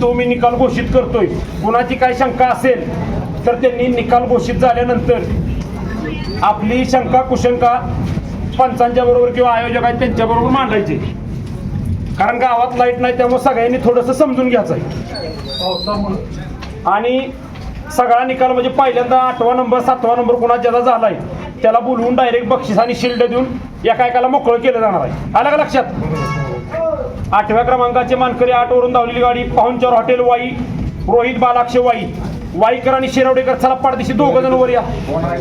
तो मी निकाल घोषित करतोय. कुणाची काय शंका असेल तर त्यांनी निकाल घोषित झाल्यानंतर आपली शंका कुशंका पंचांच्या बरोबर किंवा आयोजक आहेत त्यांच्या बरोबर मांडायची. कारण गावात लाइट नाही त्यामुळे सगळ्यांनी थोडंसं समजून घ्यायचं आहे. आणि सगळा निकाल म्हणजे पहिल्यांदा आठवा नंबर सातवा नंबर कुणा ज्याचा झालाय त्याला बोलवून डायरेक्ट बक्षीस आणि शिल्ड देऊन एका एकाला मोकळं केलं जाणार आहे. आलं का लक्षात? आठव्या क्रमांकाचे मानकरी आठवरून धावलेली गाडी पाहुणचार हॉटेल वाई रोहित बालाक्ष वाई. वाईकर आणि शिरवडेकर चला पाडदिशी दोघ जण वर या.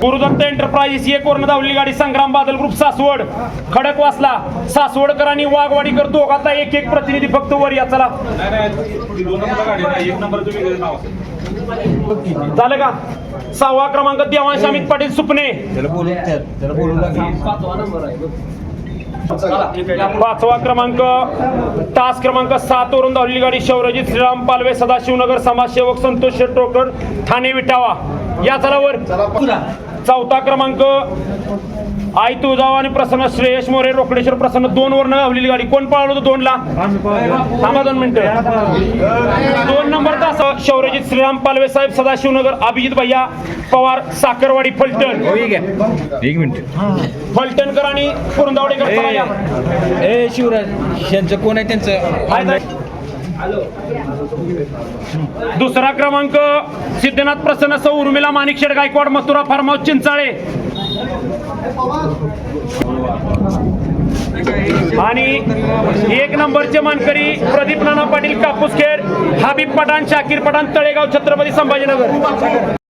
गुरुदत्त एंटरप्राइजेस एक वरून धावलेली गाडी संग्राम बादल ग्रुप सासवड खडक वासला सासवडकर आणि वाघवाडीकर दोघांचा एक एक प्रतिनिधी फक्त वर या चला. झालं का? सहावा क्रमांक देवांश अमित पाटील सुपणे त्याला बोलून त्याला बोलून पाचवा क्रमांक तास क्रमांक सात वरून धावलेली गाडी शौर्यजित श्रीराम पालवे सदाशिवनगर समाजसेवक संतोष शेट्रोकर ठाणे विटावा. या चलावर. चौथा क्रमांक आई तुळजाव आणि प्रसन्न श्रेयश मोरे रोकडेश्वर प्रसन्न दोन वरनं गावलेली गाडी. कोण पळालं होतं दोनला थांबा दोन मिनिटं. शौर्यजित श्रीराम पालवे साहेब सदाशिवनगर अभिजित भैया पवार साखरवाडी फलटण. एक मिनिट. फलटणकर आणि कुरुंदावडेकर या. ए शिवराज यांचं कोण आहे त्यांचं. दुसरा क्रमांक सिद्धनाथ प्रसन्न सौ उर्मिला माणिकशेड गायकवाड मथुरा फार्म हाऊस चिंचाळे. आणि एक नंबरचे मानकरी प्रदीप नाना पाटील कापूसखेड हबीब पठाण शाकीर पठाण तळेगाव छत्रपती संभाजीनगर.